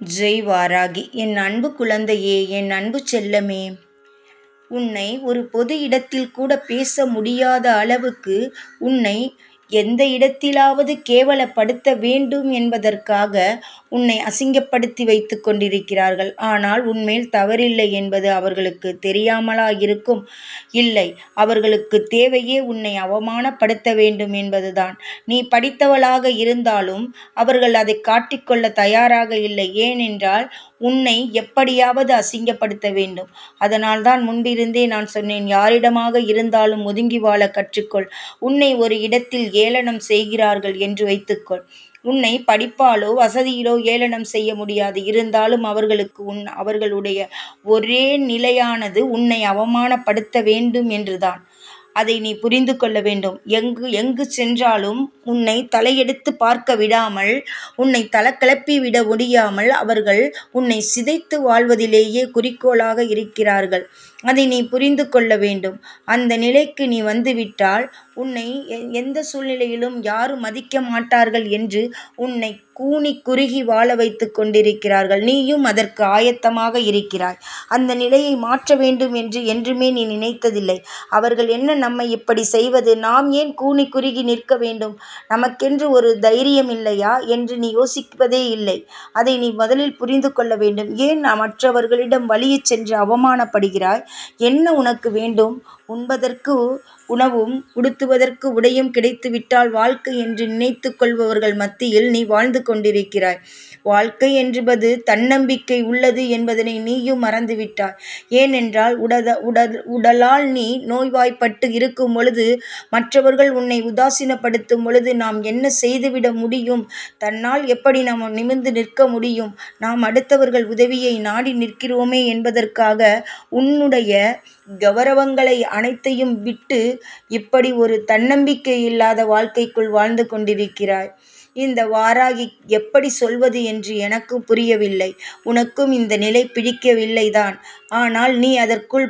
ஜெய் வாராகி என் அன்பு குழந்தையே என் அன்பு செல்லமே. உன்னை ஒரு பொது இடத்தில் கூட பேச முடியாத அளவுக்கு உன்னை எந்த இடத்திலாவது கேவலப்படுத்த வேண்டும் என்பதற்காக உன்னை அசிங்கப்படுத்தி வைத்து கொண்டிருக்கிறார்கள். ஆனால் உன்மேல் தவறில்லை என்பது அவர்களுக்கு தெரியாமலா இருக்கும் இல்லை அவர்களுக்கு தேவையே உன்னை அவமானப்படுத்த வேண்டும் என்பதுதான். நீ படித்தவளாக இருந்தாலும் அவர்கள் அதை காட்டிக்கொள்ள தயாராக இல்லை. ஏனென்றால் உன்னை எப்படியாவது அசிங்கப்படுத்த வேண்டும். அதனால்தான் முன்பிருந்தே நான் சொன்னேன் யாரிடமாக இருந்தாலும் ஒதுங்கி வாழ கற்றுக்கொள். உன்னை ஒரு இடத்தில் ஏளனம் செய்கிறார்கள் என்று வைத்துக்கொள். உன்னை படிப்பாலோ வசதியிலோ ஏளனம் செய்ய முடியாது. இருந்தாலும் அவர்களுக்கு உன் அவர்களுடைய ஒரே நிலையானது உன்னை அவமானப்படுத்த வேண்டும் என்றுதான். அதை நீ புரிந்து கொள்ள வேண்டும். எங்கு எங்கு சென்றாலும் உன்னை தலையெடுத்து பார்க்க விடாமல் உன்னை தலக்கிளப்பி விட முடியாமல் அவர்கள் உன்னை சிதைத்து வாழ்வதிலேயே குறிக்கோளாக இருக்கிறார்கள். அதை நீ புரிந்து கொள்ள வேண்டும். அந்த நிலைக்கு நீ வந்துவிட்டால் உன்னை எந்த சூழ்நிலையிலும் யாரும் மதிக்க மாட்டார்கள் என்று உன்னை கூனி குறுகி வாழ வைத்து கொண்டிருக்கிறார்கள். நீயும் அதற்கு ஆயத்தமாக இருக்கிறாய். அந்த நிலையை மாற்ற வேண்டும் என்று என்றுமே நீ நினைத்ததில்லை. அவர்கள் என்ன நம்மை இப்படி செய்வது? நாம் ஏன் கூனி குறுகி நிற்க வேண்டும்? நமக்கென்று ஒரு தைரியம் இல்லையா என்று நீ யோசிப்பதே இல்லை. அதை நீ முதலில் புரிந்து கொள்ள வேண்டும். ஏன் மற்றவர்களிடம் வழியே சென்று அவமானப்படுகிறாய்? என்ன உனக்கு வேண்டும்? உண்பதற்கு உணவும் உடுத்துவதற்கு உடையும் கிடைத்துவிட்டால் வாழ்க்கை என்று நினைத்து கொள்பவர்கள் மத்தியில் நீ வாழ்ந்து கொண்டிருக்கிறாய். வாழ்க்கை என்பது தன்னம்பிக்கை உள்ளது என்பதனை நீயும் மறந்துவிட்டாய். ஏனென்றால் உடத உடல் உடலால் நீ நோய்வாய்ப்பட்டு இருக்கும் பொழுது மற்றவர்கள் உன்னை உதாசீனப்படுத்தும் பொழுது நாம் என்ன செய்துவிட முடியும்? தன்னால் எப்படி நாம் நிமிர்ந்து நிற்க முடியும்? நாம் அடுத்தவர்கள் உதவியை நாடி நிற்கிறோமே என்பதற்காக உன்னுடைய கௌரவங்களை அனைத்தையும் விட்டு இப்படி ஒரு தன்னம்பிக்கை இல்லாத வாழ்க்கைக்குள் வாழ்ந்து கொண்டிருக்கிறாய். இந்த வாராகி எப்படி சொல்வது என்று எனக்கும் புரியவில்லை. உனக்கும் இந்த நிலை பிடிக்கவில்லைதான். ஆனால் நீ அதற்குள்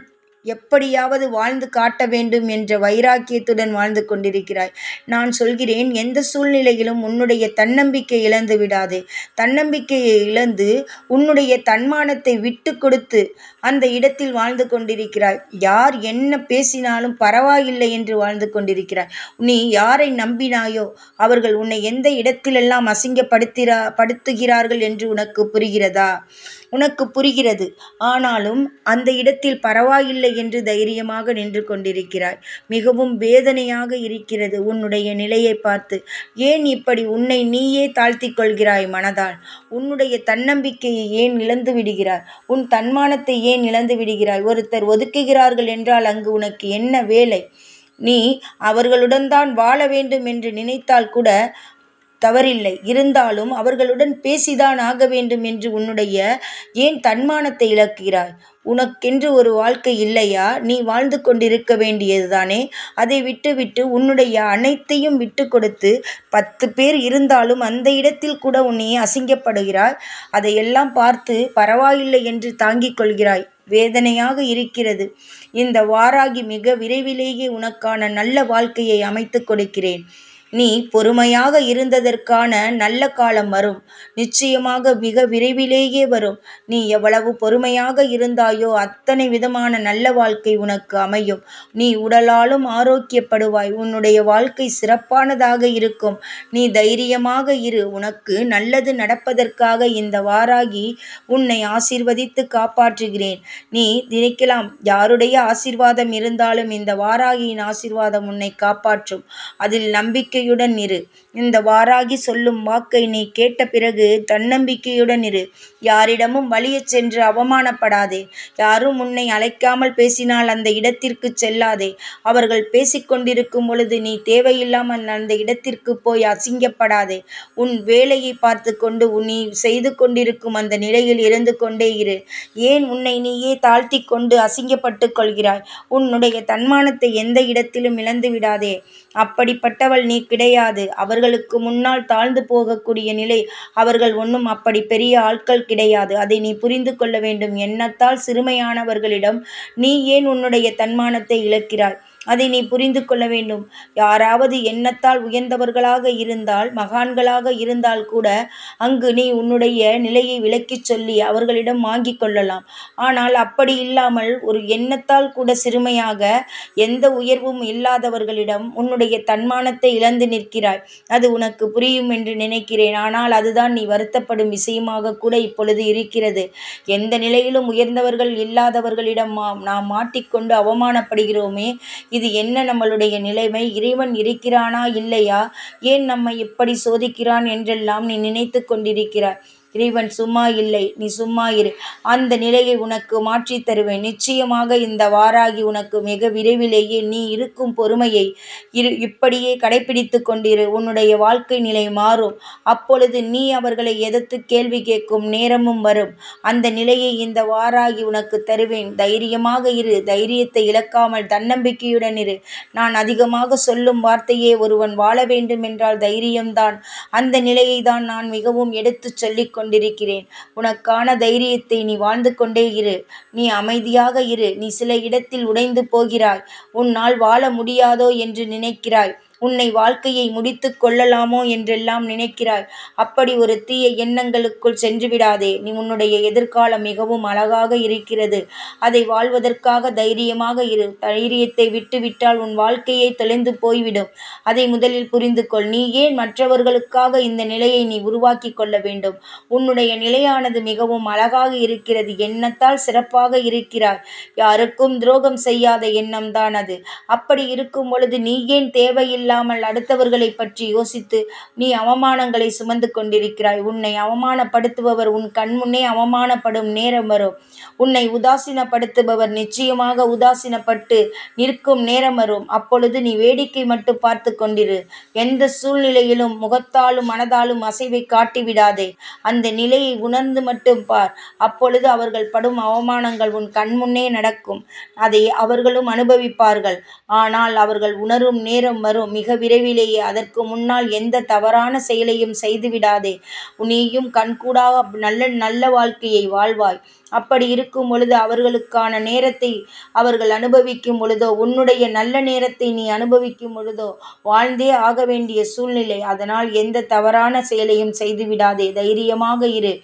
எப்படியாவது வாழ்ந்து காட்ட வேண்டும் என்ற வைராக்கியத்துடன் வாழ்ந்து கொண்டிருக்கிறாய். நான் சொல்கிறேன் எந்த சூழ்நிலையிலும் உன்னுடைய தன்னம்பிக்கை இழந்து விடாதே தன்னம்பிக்கையை இழந்து உன்னுடைய தன்மானத்தை விட்டு கொடுத்து அந்த இடத்தில் வாழ்ந்து கொண்டிருக்கிறாய். யார் என்ன பேசினாலும் பரவாயில்லை என்று வாழ்ந்து கொண்டிருக்கிறாய். நீ யாரை நம்பினாயோ அவர்கள் உன்னை எந்த இடத்திலெல்லாம் அசிங்கப்படுத்திரா படுத்துகிறார்கள் என்று உனக்கு புரிகிறதா? உனக்கு புரிகிறது. ஆனாலும் அந்த இடத்தில் பரவாயில்லை என்று தைரியமாக நின்று கொண்டிருக்கிறாய். மிகவும் வேதனையாக இருக்கிறது உன்னுடைய நிலையை பார்த்து. ஏன் இப்படி உன்னை நீயே தாழ்த்தி கொள்கிறாய் மனதால்? உன்னுடைய தன்னம்பிக்கையை ஏன் இழந்து விடுகிறாய்? உன் தன்மானத்தை ஏன் இழந்து விடுகிறாய்? ஒருத்தர் ஒதுக்குகிறார்கள் என்றால் அங்கு உனக்கு என்ன வேலை? நீ அவர்களுடன் தான் வாழ வேண்டும் என்று நினைத்தால் கூட தவறில்லை. இருந்தாலும் அவர்களுடன் பேசிதான் ஆக வேண்டும் என்று உன்னுடைய ஏன் தன்மானத்தை இழக்கிறாய்? உனக்கென்று ஒரு வாழ்க்கை இல்லையா? நீ வாழ்ந்து கொண்டிருக்க வேண்டியதுதானே? அதை விட்டுவிட்டு உன்னுடைய அனைத்தையும் விட்டு கொடுத்து பத்து பேர் இருந்தாலும் அந்த இடத்தில் கூட உன்னை அசிங்கப்படுகிறாய். அதையெல்லாம் பார்த்து பரவாயில்லை என்று தாங்கிக் கொள்கிறாய். வேதனையாக இருக்கிறது. இந்த வாராகி மிக விரைவிலேயே உனக்கான நல்ல வாழ்க்கையை அமைத்து கொடுக்கிறேன். நீ பொறுமையாக இருந்ததற்கான நல்ல காலம் வரும். நிச்சயமாக மிக விரைவிலேயே வரும். நீ எவ்வளவு பொறுமையாக இருந்தாயோ அத்தனை விதமான நல்ல வாழ்க்கை உனக்கு அமையும். நீ உடலாலும் ஆரோக்கியப்படுவாய். உன்னுடைய வாழ்க்கை சிறப்பானதாக இருக்கும். நீ தைரியமாக இரு. உனக்கு நல்லது நடப்பதற்காக இந்த வாராகி உன்னை ஆசிர்வதித்து காப்பாற்றுகிறேன். நீ நினைக்கலாம் யாருடைய ஆசிர்வாதம் இருந்தாலும் இந்த வாராகியின் ஆசிர்வாதம் உன்னை காப்பாற்றும். அதில் நம்பிக்கை நம்பிக்கையுடன் இரு. இந்த வாராகி சொல்லும் வாக்கை நீ கேட்ட பிறகு தன்னம்பிக்கையுடன் இரு. யாரிடமும் வழியச் சென்று அவமானப்படாதே. யாரும் உன்னை அழைக்காமல் பேசினால் அந்த இடத்திற்கு செல்லாதே. அவர்கள் பேசிக்கொண்டிருக்கும் பொழுது நீ தேவையில்லாமல் அந்த இடத்திற்கு போய் அசிங்கப்படாதே. உன் வேலையை பார்த்து கொண்டு நீ செய்து கொண்டிருக்கும் அந்த நிலையில் இருந்து கொண்டே இரு. ஏன் உன்னை நீயே தாழ்த்தி கொண்டு அசிங்கப்பட்டு கொள்கிறாய்? உன்னுடைய தன்மானத்தை எந்த இடத்திலும் இழந்து விடாதே. அப்படிப்பட்டவள் நீ கிடையாது. அவர்களுக்கு முன்னால் தாழ்ந்து போகக்கூடிய நிலை அவர்கள் ஒன்றும் அப்படி பெரிய ஆட்கள் கிடையாது. அதை நீ புரிந்து கொள்ள வேண்டும். எண்ணத்தால் சிறுமையானவர்களிடம் நீ ஏன் உன்னுடைய தன்மானத்தை இழக்கிறாய்? அதை நீ புரிந்து கொள்ள வேண்டும். யாராவது எண்ணத்தால் உயர்ந்தவர்களாக இருந்தால் மகான்களாக இருந்தால் கூட அங்கு நீ உன்னுடைய நிலையை விளக்கிச் சொல்லி அவர்களிடம் வாங்கிக் கொள்ளலாம். ஆனால் அப்படி இல்லாமல் ஒரு எண்ணத்தால் கூட சிறுமையாக எந்த உயர்வும் இல்லாதவர்களிடம் உன்னுடைய தன்மானத்தை இழந்து நிற்கிறாய். அது உனக்கு புரியும் என்று நினைக்கிறேன். ஆனால் அதுதான் நீ வருத்தப்படும் விஷயமாக கூட இப்பொழுது இருக்கிறது. எந்த நிலையிலும் உயர்ந்தவர்கள் இல்லாதவர்களிடம் நாம் மாட்டிக்கொண்டு அவமானப்படுகிறோமே இது என்ன நம்மளுடைய நிலைமை? இறைவன் இருக்கிறானா? இல்லையா? ஏன் நம்மை இப்படி சோதிக்கிறான் என்றெல்லாம் நீ நினைத்து கொண்டிருக்கிறாய். இறைவன் சும்மா இல்லை நீ சும்மா இரு. அந்த நிலையை உனக்கு மாற்றித் தருவேன். நிச்சயமாக இந்த வாராகி உனக்கு மிக விரைவிலேயே நீ இருக்கும் பொறுமையை இரு இப்படியே கடைபிடித்து கொண்டிரு. உன்னுடைய வாழ்க்கை நிலை மாறும். அப்பொழுது நீ அவர்களை எதிர்த்து கேள்வி கேட்கும் நேரமும் வரும். அந்த நிலையை இந்த வாராகி உனக்கு தருவேன். தைரியமாக இரு. தைரியத்தை இழக்காமல் தன்னம்பிக்கையுடன் இரு. நான் அதிகமாக சொல்லும் வார்த்தையே ஒருவன் வாழ வேண்டும் என்றால் தைரியம்தான். அந்த நிலையை தான் நான் மிகவும் எடுத்துச் சொல்லிக் கொண்டிருக்கிறேன். உனக்கான தைரியத்தை நீ வாழ்ந்து கொண்டே இரு. நீ அமைதியாக இரு. நீ சில இடத்தில் உடைந்து போகிறாய். உன்னால் வாழ முடியாதோ என்று நினைக்கிறாய். உன்னை வாழ்க்கையை முடித்து கொள்ளலாமோ என்றெல்லாம் நினைக்கிறாய். அப்படி ஒரு தீய எண்ணங்களுக்குள் சென்று விடாதே நீ உன்னுடைய எதிர்காலம் மிகவும் அழகாக இருக்கிறது. அதை வாழ்வதற்காக தைரியமாக இரு. தைரியத்தை விட்டுவிட்டால் உன் வாழ்க்கையை தொலைந்து போய்விடும். அதை முதலில் புரிந்து கொள் நீ ஏன் மற்றவர்களுக்காக இந்த நிலையை நீ உருவாக்கி கொள்ள வேண்டும்? உன்னுடைய நிலையானது மிகவும் அழகாக இருக்கிறது. எண்ணத்தால் சிறப்பாக இருக்கிறாய். யாருக்கும் துரோகம் செய்யாத எண்ணம் தான் அது. அப்படி இருக்கும் பொழுது நீ ஏன் தேவையில்லை இல்லாமல் அடுத்தவர்களை பற்றி யோசித்து நீ அவமானங்களை சுமந்து கொண்டிருக்கிறாய். உன்னை அவமானப்படுத்துபவர் உன் கண்முன்னே அவமானப்படும் நேரம் வரும். உன்னை உதாசீனப்படுத்துபவர் நிச்சயமாக உதாசீனப்பட்டு நிற்கும் நேரம் வரும். அப்பொழுது நீ வேடிக்கை மட்டும் பார்த்து கொண்டிரு. எந்த சூழ்நிலையிலும் முகத்தாலும் மனதாலும் அசைவை காட்டிவிடாதே. அந்த நிலையை உணர்ந்து மட்டும் பார். அப்பொழுது அவர்கள் படும் அவமானங்கள் உன் கண்முன்னே நடக்கும். அதை அவர்களும் அனுபவிப்பார்கள். ஆனால் அவர்கள் உணரும் நேரம் வரும். மிக விரைவிலேயே அதற்கு முன்னால் எந்த தவறான செயலையும் செய்துவிடாதே. நீயும் கண்கூடாக நல்ல நல்ல வாழ்க்கையை வாழ்வாய். அப்படி இருக்கும் பொழுது அவர்களுக்கான நேரத்தை அவர்கள் அனுபவிக்கும் பொழுதோ உன்னுடைய நல்ல நேரத்தை நீ அனுபவிக்கும் பொழுதோ வாழ்ந்தே ஆக வேண்டிய சூழ்நிலை. அதனால் எந்த தவறான செயலையும் செய்துவிடாதே. தைரியமாக இரு.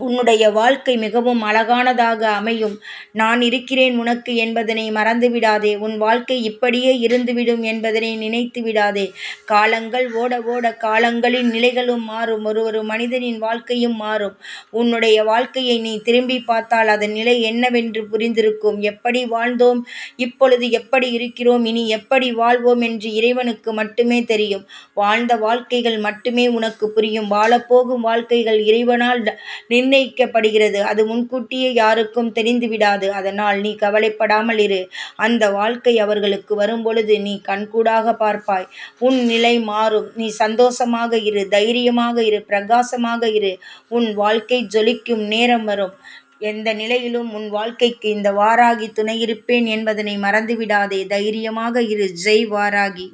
உன்னுடைய வாழ்க்கை மிகவும் அழகானதாக அமையும். நான் இருக்கிறேன் உனக்கு என்பதனை மறந்துவிடாதே. உன் வாழ்க்கை இப்படியே இருந்துவிடும் என்பதனை நினைத்து விடாதே காலங்கள் ஓட ஓட காலங்களின் நிலைகளும் மாறும். ஒரு ஒரு மனிதனின் வாழ்க்கையும் மாறும். உன்னுடைய வாழ்க்கையை நீ திரும்பி பார்த்தால் அதன் நிலை என்னவென்று புரிந்திருக்கும். எப்படி வாழ்ந்தோம்? இப்பொழுது எப்படி இருக்கிறோம்? இனி எப்படி வாழ்வோம் என்று இறைவனுக்கு மட்டுமே தெரியும். வாழ்ந்த வாழ்க்கைகள் மட்டுமே உனக்கு புரியும். வாழப்போகும் வாழ்க்கைகள் இறைவனால் நிர்ணயிக்கப்படுகிறது. அது முன்கூட்டியே யாருக்கும் தெரிந்துவிடாது. அதனால் நீ கவலைப்படாமல் இரு. அந்த வாழ்க்கை அவர்களுக்கு வரும்பொழுது நீ கண்கூடாக பார்ப்பாய். உன் நிலை மாறும். நீ சந்தோஷமாக இரு. தைரியமாக இரு. பிரகாசமாக இரு. உன் வாழ்க்கை ஜொலிக்கும் நேரம் வரும். எந்த நிலையிலும் உன் வாழ்க்கைக்கு இந்த வாராகி துணையிருப்பேன் என்பதனை மறந்துவிடாதே. தைரியமாக இரு. ஜெய் வாராகி.